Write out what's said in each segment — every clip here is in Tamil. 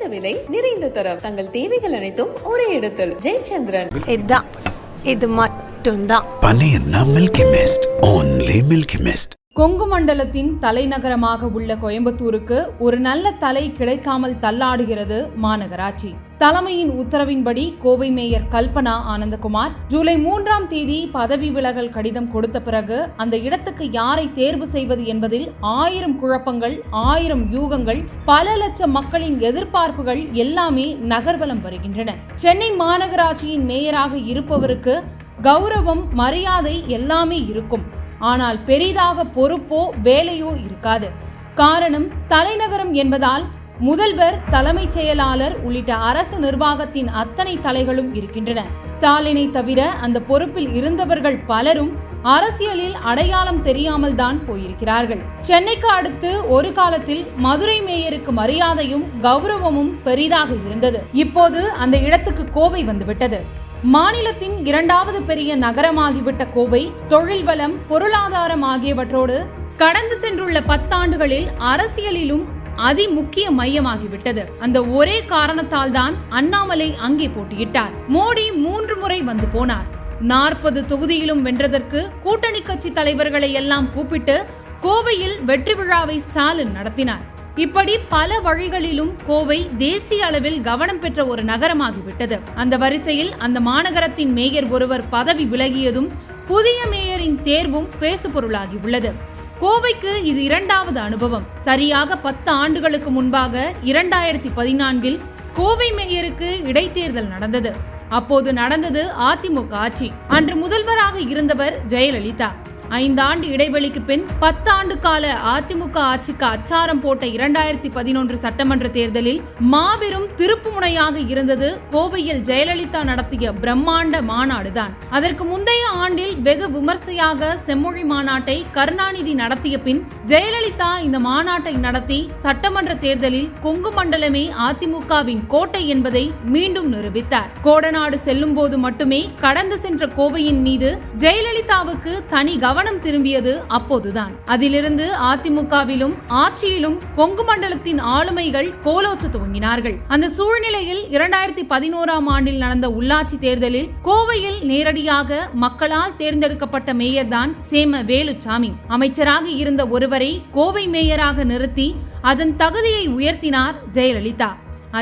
குறைந்த விலை நிறைந்த தரம். தங்கள் தேவைகள் அனைத்தும் ஒரே இடத்தில். ஜெயச்சந்திரன். இதான் இது மட்டும்தான். பனையன்னா Milky Mist only Milky Mist Kongu மண்டலத்தின் தலைநகரமாக உள்ள கோயம்புத்தூருக்கு ஒரு நல்ல தலை கிடைக்காமல் தள்ளாடுகிறது மாநகராட்சி. தலைமையின் உத்தரவின்படி கோவை மேயர் கல்பனா ஆனந்தகுமார் ஜூலை மூன்றாம் தேதி பதவி விலகல் கடிதம் கொடுத்த பிறகு அந்த இடத்துக்கு யாரை தேர்வு செய்வது என்பதில் ஆயிரம் குழப்பங்கள் ஆயிரம் யூகங்கள் பல லட்சம் மக்களின் எதிர்பார்ப்புகள் எல்லாமே நகர்வலம் வருகின்றன. சென்னை மாநகராட்சியின் மேயராக இருப்பவருக்கு கௌரவம் மரியாதை எல்லாமே இருக்கும். ஆனால் பெரிதாக பொறுப்போ வேலையோ இருக்காது. காரணம் தலைநகரம் என்பதால் முதல்வர் தலைமைச் செயலாளர் உள்ளிட்ட அரசு நிர்வாகத்தின் அத்தனை தலைகளும் இருக்கின்றன. ஸ்டாலினை தவிர அந்த பொறுப்பில் இருந்தவர்கள் பலரும் அரசியலில் அடையாளம் தெரியாமல் தான் போயிருக்கிறார்கள். சென்னைக்கு அடுத்து ஒரு காலத்தில் மதுரை மேயருக்கு மரியாதையும் கௌரவமும் பெரிதாக இருந்தது. இப்போது அந்த இடத்துக்கு கோவை வந்துவிட்டது. மாநிலத்தின் இரண்டாவது பெரிய நகரமாகிவிட்ட கோவை தொழில் வளம் பொருளாதாரம் ஆகியவற்றோடு கடந்து சென்றுள்ள பத்தாண்டுகளில் அரசியலிலும் அதி முக்கிய மையமாகிவிட்டது. அந்த ஒரே காரணத்தால் தான் அண்ணாமலை அங்கே போட்டியிட்டார். மோடி மூன்று முறை வந்து போனார். நாற்பது தொகுதியிலும் வென்றதற்கு கூட்டணி கட்சி தலைவர்களை எல்லாம் கூப்பிட்டு கோவையில் வெற்றி விழாவை ஸ்டாலின் நடத்தினார். இப்படி பல வழிகளிலும் கோவை தேசிய அளவில் கவனம் பெற்ற ஒரு நகரமாகிவிட்டது. அந்த வரிசையில் அந்த மாநகரத்தின் மேயர் ஒருவர் பதவி விலகியதும் புதிய மேயரின் தேர்வும் பேசுபொருளாகி உள்ளது கோவைக்கு இது இரண்டாவது அனுபவம். சரியாக பத்து ஆண்டுகளுக்கு முன்பாக இரண்டாயிரத்தி பதினான்கில் கோவை மேயருக்கு இடைத்தேர்தல் நடந்தது. அப்போது நடந்தது அதிமுக ஆட்சி. அன்று முதல்வராக இருந்தவர் ஜெயலலிதா. ஐந்தாண்டு இடைவெளிக்கு பின் பத்தாண்டு கால அதிமுக ஆட்சிக்கு அச்சாரம் போட்ட இரண்டாயிரத்தி பதினொன்று சட்டமன்ற தேர்தலில் மாபெரும் திருப்புமுனையாக இருந்தது கோவையில் ஜெயலலிதா நடத்திய பிரம்மாண்ட மாநாடுதான். அதற்கு முந்தைய ஆண்டில் வெகு விமர்சையாக செம்மொழி மாநாட்டை கருணாநிதி நடத்திய பின் ஜெயலலிதா இந்த மாநாட்டை நடத்தி சட்டமன்ற தேர்தலில் கொங்கு மண்டலமே அதிமுகவின் கோட்டை என்பதை மீண்டும் நிரூபித்தார். கோடநாடு செல்லும் போது மட்டுமே கடந்து சென்ற கோவையின் மீது ஜெயலலிதாவுக்கு தனி கவனம் கவனம் திரும்பியது அப்போதுதான். அதிலிருந்து அதிமுகவிலும் ஆட்சியிலும் கொங்கு மண்டலத்தின் ஆளுமைகள் கோலோச்ச துவங்கினார்கள். அந்த சூழ்நிலையில் இரண்டாயிரத்தி பதினோராம் ஆண்டில் நடந்த உள்ளாட்சி தேர்தலில் கோவையில் நேரடியாக மக்களால் தேர்ந்தெடுக்கப்பட்ட மேயர் தான் சேம வேலுச்சாமி. அமைச்சராக இருந்த ஒருவரை கோவை மேயராக நிறுத்தி அதன் தகுதியை உயர்த்தினார் ஜெயலலிதா.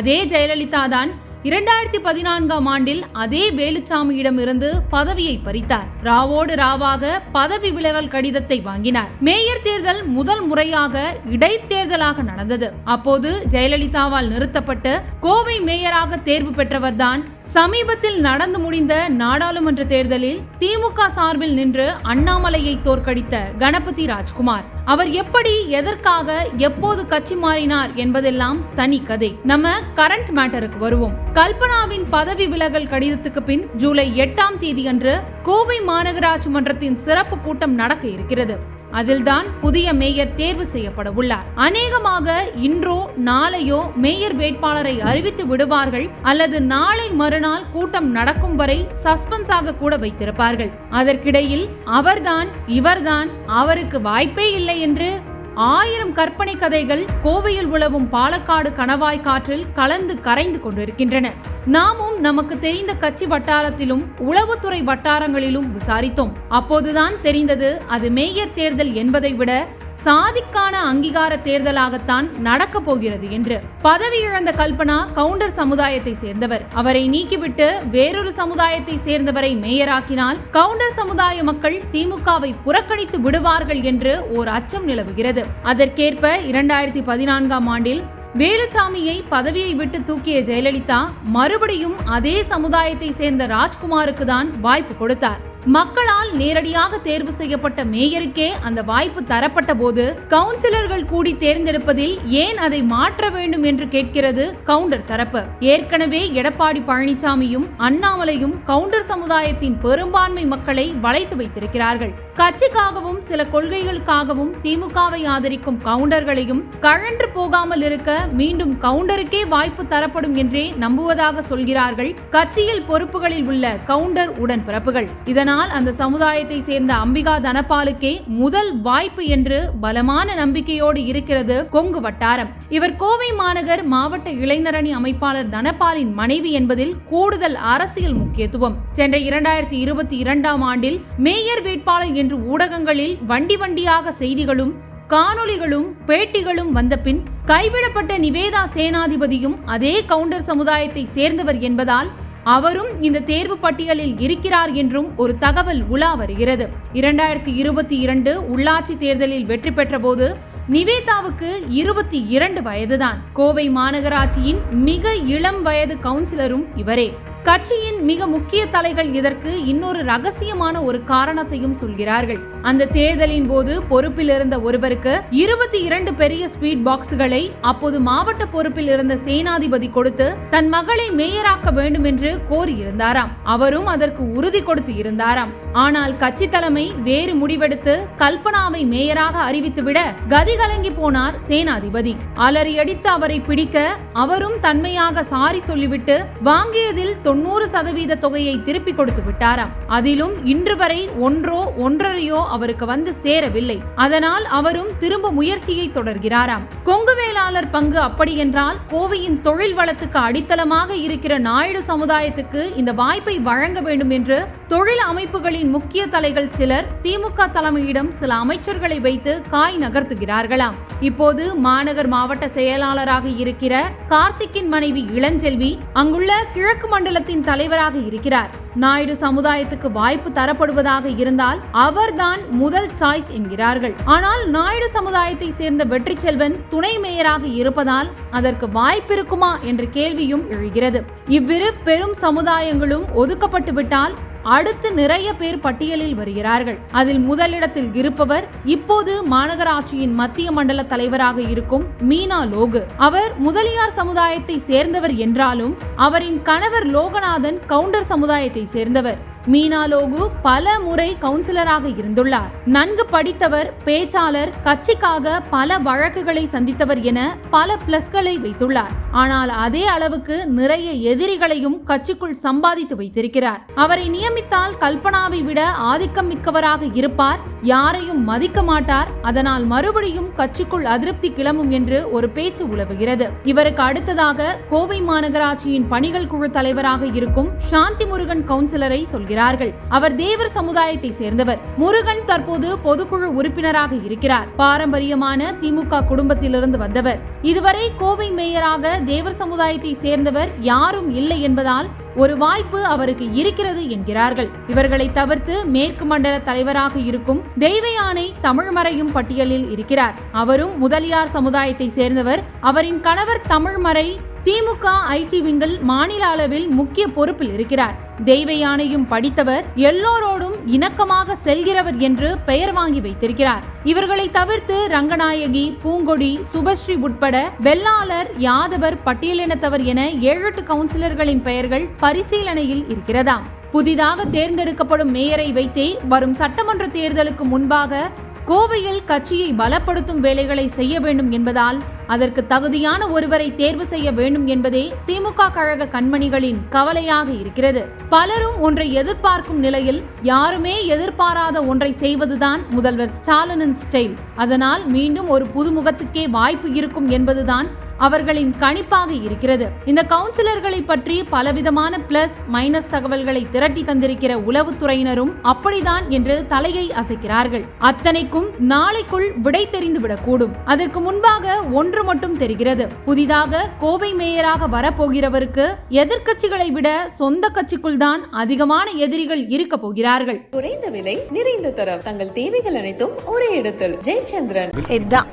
அதே ஜெயலலிதா தான் இரண்டாயிரத்தி பதினான்காம் ஆண்டில் அதே வேலுச்சாமியிடமிருந்து பதவியை பறித்தார். ராவோடு ராவாக பதவி விலகல் கடிதத்தை வாங்கினார். மேயர் தேர்தல் முதல் முறையாக இடைத்தேர்தலாக நடந்தது. அப்போது ஜெயலலிதாவால் நிறுத்தப்பட்டு கோவை மேயராக தேர்வு பெற்றவர்தான் சமீபத்தில் நடந்து முடிந்த நாடாளுமன்ற தேர்தலில் திமுக சார்பில் நின்று அண்ணாமலையை தோற்கடித்த கணபதி ராஜ்குமார். அவர் எப்படி எதற்காக எப்போது கட்சி மாறினார் என்பதெல்லாம் தனி கதை. நம்ம கரண்ட் மேட்டருக்கு வருவோம். கல்பனாவின் பதவி விலகல் கடிதத்துக்கு பின் ஜூலை எட்டாம் தேதி அன்று கோவை மாநகராட்சி மன்றத்தின் சிறப்பு கூட்டம் நடக்க இருக்கிறது. அதில்தான் புதிய மேயர் தேர்வு செய்யப்பட உள்ளார் அநேகமாக இன்றோ நாளையோ மேயர் வேட்பாளரை அறிவித்து விடுவார்கள் அல்லது நாளை மறுநாள் கூட்டம் நடக்கும் வரை சஸ்பென்ஸாக கூட வைத்திருப்பார்கள். அதற்கிடையில் அவர்தான் இவர்தான் அவருக்கு வாய்ப்பே இல்லை என்று ஆயிரம் கற்பனை கதைகள் கோவையில் உழவும் பாலக்காடு கணவாய் காற்றில் கலந்து கரைந்து கொண்டிருக்கின்றன. நாமும் நமக்கு தெரிந்த கட்சி வட்டாரத்திலும் உளவுத்துறை வட்டாரங்களிலும் விசாரித்தோம். அப்போதுதான் தெரிந்தது அது மேயர் தேர்தல் என்பதை விட சாதிக்கான அங்கீகார தேர்தலாகத்தான் நடக்க போகிறது என்று பதவி இழந்த கல்பனா கவுண்டர் சமுதாயத்தை சேர்ந்தவர். அவரை நீக்கிவிட்டு வேறொரு சமுதாயத்தை சேர்ந்தவரை மேயராக்கினால் கவுண்டர் சமுதாய மக்கள் திமுகவை புறக்கணித்து விடுவார்கள் என்று ஓர் அச்சம் நிலவுகிறது. அதற்கேற்ப இரண்டாயிரத்தி பதினான்காம் ஆண்டில் வேலுச்சாமியை பதவியை விட்டு தூக்கிய ஜெயலலிதா மறுபடியும் அதே சமுதாயத்தை சேர்ந்த ராஜ்குமாருக்கு தான் வாய்ப்பு கொடுத்தார். மக்களால் நேரடியாக தேர்வு செய்யப்பட்ட மேயருக்கே அந்த வாய்ப்பு தரப்பட்ட போது கவுன்சிலர்கள் கூடி தேர்ந்தெடுப்பதில் ஏன் அதை மாற்ற வேண்டும் என்று கேட்கிறது கவுண்டர் தரப்பு. ஏற்கனவே எடப்பாடி பழனிசாமியும் அண்ணாமலையும் கவுண்டர் சமுதாயத்தின் பெரும்பான்மை மக்களை வளைத்து வைத்திருக்கிறார்கள். கட்சிக்காகவும் சில கொள்கைகளுக்காகவும் திமுகவை ஆதரிக்கும் கவுண்டர்களையும் கழன்று போகாமல் இருக்க மீண்டும் கவுண்டருக்கே வாய்ப்பு தரப்படும் என்றே நம்புவதாக சொல்கிறார்கள். கட்சியில் பொறுப்புகளில் உள்ள கவுண்டர் உடன்பிறப்புகள் இதனால் இதனால் அந்த சமுதாயத்தை சேர்ந்த அம்பிகா தனபாலுக்கே முதல் வாய்ப்பு என்று பலமான நம்பிக்கையோடு இருக்கிறது கொங்கு வட்டாரம். இவர் கோவை மாநகர் மாவட்ட இளைஞரணி அமைப்பாளர் தனபாலின் மனைவி என்பதில் கூடுதல் அரசியல் முக்கியத்துவம். சென்ற இரண்டாயிரத்தி இருபத்தி இரண்டாம் ஆண்டில் மேயர் வேட்பாளர் என்று ஊடகங்களில் வண்டி வண்டியாக செய்திகளும் காணொளிகளும் பேட்டிகளும் வந்த பின் கைவிடப்பட்ட நிவேதா சேனாதிபதியும் அதே கவுண்டர் சமுதாயத்தை சேர்ந்தவர் என்பதால் அவரும் இந்த தேர்வு பட்டியலில் இருக்கிறார் என்றும் ஒரு தகவல் உலா வருகிறது. இரண்டாயிரத்தி இருபத்தி இரண்டு உள்ளாட்சி தேர்தலில் வெற்றி பெற்றபோது நிவேதாவுக்கு இருபத்தி இரண்டு வயதுதான். கோவை மாநகராட்சியின் மிக இளம் வயது கவுன்சிலரும் இவரே. கட்சியின் மிக முக்கிய தலைகள் இதற்கு இன்னொரு ரகசியமான ஒரு காரணத்தையும் சொல்கிறார்கள். அந்த தேர்தலின் போது பொறுப்பில் இருந்த ஒருவருக்கு இருபத்தி இரண்டு பெரிய ஸ்வீட் பாக்ஸ்களை அப்போது மாவட்ட பொறுப்பில் இருந்த சேனாதிபதி கொடுத்து தன் மகளை மேயராக்க வேண்டும் என்று கோரியிருந்தாராம். அவரும் அதற்கு உறுதி கொடுத்து இருந்தாராம். ஆனால் கட்சி தலைமை வேறு முடிவெடுத்து கல்பனாவை மேயராக அறிவித்துவிட கதி கலங்கி போனார் சேனாதிபதி. அலறியடித்து அவரை பிடிக்க அவரும் தன்மையாக சாரி சொல்லிவிட்டு வாங்கியதில் தொண்ணூறு சதவீத தொகையை திருப்பி கொடுத்து விட்டாராம். அதிலும் இன்று வரை ஒன்றோ ஒன்றரையோ அவருக்கு வந்து சேரவில்லை. அதனால் அவரும் திரும்ப முயற்சியை தொடர்கிறாராம். கொங்கு வேளாளர் பங்கு அப்படி என்றால் கோவையின் தொழில் வளத்துக்கு அடித்தளமாக இருக்கிற நாயுடு சமுதாயத்துக்கு இந்த வாய்ப்பை வழங்க வேண்டும் என்று தொழில் அமைப்புகளின் முக்கிய தலைகள் சிலர் திமுக தலைமையிடம் சில அமைச்சர்களை வைத்து காய் நகர்த்துகிறார்களாம். இப்போது மாநகர் மாவட்ட செயலாளராக இருக்கிற கார்த்திக்கின் மனைவி இளஞ்செல்வி அங்குள்ள கிழக்கு மண்டலத்தின் தலைவராக இருக்கிறார். நாயுடு சமுதாயத்துக்கு வாய்ப்பு தரப்படுவதாக இருந்தால் அவர்தான் முதல் சாய்ஸ் என்கிறார்கள். ஆனால் நாயுடு சமுதாயத்தை சேர்ந்த வெற்றி செல்வன் துணை மேயராக இருப்பதால் அதற்கு வாய்ப்பிருக்குமா என்ற கேள்வியும் எழுகிறது. இவ்விரு பெரும் சமுதாயங்களும் ஒதுக்கப்பட்டுவிட்டால் அடுத்து நிறைய பேர் பட்டியலில் வருகிறார்கள். அதில் முதலிடத்தில் இருப்பவர் இப்போது மாநகராட்சியின் மத்திய மண்டல தலைவராக இருக்கும் மீனா லோகு. அவர் முதலியார் சமுதாயத்தை சேர்ந்தவர் என்றாலும் அவரின் கணவர் லோகநாதன் கவுண்டர் சமுதாயத்தை சேர்ந்தவர். மீனாலோகு பல முறை கவுன்சிலராக இருந்துள்ளார். நன்கு படித்தவர் பேச்சாளர் கட்சிக்காக பல வழக்குகளை சந்தித்தவர் என பல பிளஸ்களை வைத்துள்ளார். ஆனால் அதே அளவுக்கு நிறைய எதிரிகளையும் கட்சிக்குள் சம்பாதித்து வைத்திருக்கிறார். அவரை நியமித்தால் கல்பனாவை விட ஆதிக்கம் மிக்கவராக இருப்பார். யாரையும் மதிக்க மாட்டார். அதனால் மறுபடியும் கட்சிக்குள் அதிருப்தி கிளம்பும் என்று ஒரு பேச்சு உலவுகிறது. இவருக்கு அடுத்ததாக கோவை மாநகராட்சியின் பணிகள் குழு தலைவராக இருக்கும் சாந்தி முருகன் கவுன்சிலரை சொல்கிறார்கள் அவர் தேவர் சமுதாயத்தை சேர்ந்தவர். முருகன் தற்போது பொதுக்குழு உறுப்பினராக இருக்கிறார். பாரம்பரியமான திமுக குடும்பத்திலிருந்து வந்தவர். இதுவரை கோவை மேயராக தேவர் சமுதாயத்தை சேர்ந்தவர் யாரும் இல்லை என்பதால் ஒரு வாய்ப்பு அவருக்கு இருக்கிறது என்கிறார்கள். இவர்களை தவிர்த்து மேற்கு மண்டல தலைவராக இருக்கும் தெய்வயானை தமிழ்மறையும் பட்டியலில் இருக்கிறார். அவரும் முதலியார் சமுதாயத்தை சேர்ந்தவர். அவரின் கணவர் தமிழ்மறை திமுக ஐடி விங்கில் மாநில அளவில் முக்கிய பொறுப்பில் இருக்கிறார். தெய்வ யானையும் படித்தவர் எல்லோரோடும் இணக்கமாக செல்கிறவர் என்று பெயர் வாங்கி வைத்திருக்கிறார். இவர்களை தவிர்த்து ரங்கநாயகி பூங்கொடி சுபஸ்ரீ உட்பட வெள்ளாளர் யாதவர் பட்டியலினத்தவர் என ஏழு கவுன்சிலர்களின் பெயர்கள் பரிசீலனையில் இருக்கிறதாம். புதிதாக தேர்ந்தெடுக்கப்படும் மேயரை வைத்தே வரும் சட்டமன்ற தேர்தலுக்கு முன்பாக கோவையில் கட்சியை பலப்படுத்தும் வேலைகளை செய்ய வேண்டும் என்பதால் அதற்கு தகுதியான ஒருவரை தேர்வு செய்ய வேண்டும் என்பதே திமுக கழக கண்மணிகளின் கவலையாக இருக்கிறது. பலரும் ஒன்றை எதிர்பார்க்கும் நிலையில் யாருமே எதிர்பாராத ஒன்றை செய்வதுதான் முதல்வர் ஸ்டாலினின் ஸ்டைல் அதனால் மீண்டும் ஒரு புதுமுகத்துக்கே வாய்ப்பு இருக்கும் என்பதுதான் அவர்களின் கணிப்பாக இருக்கிறது. இந்த கவுன்சிலர்களை பற்றி பலவிதமான பிளஸ் மைனஸ் தகவல்களை திரட்டி தந்திருக்கிற உளவுத்துறையினரும் அப்படிதான் என்று தலையை அசைக்கிறார்கள். அத்தனைக்கும் நாளைக்குள் விடை தெரிந்து விடக்கூடும். அதற்கு முன்பாக ஒன்று மட்டும் தெரிகிறது. புதிதாக கோவை மேயராக வரப்போகிறவருக்கு எதிர்க்கட்சிகளை விட சொந்த கட்சிக்குள் தான் அதிகமான எதிரிகள் இருக்க போகிறார்கள். குறைந்த விலை நிறைந்த தரம். தங்கள் தேவைகள் அனைத்தும் ஒரே இடத்தில். ஜெயச்சந்திரன். இதுதான்.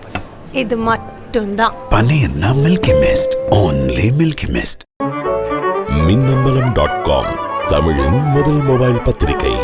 இது மட்டும்தான். பனையன்னா Milky Mist only Milky Mist Minnambalam dot com தமிழின் முதல் மொபைல் பத்திரிகை.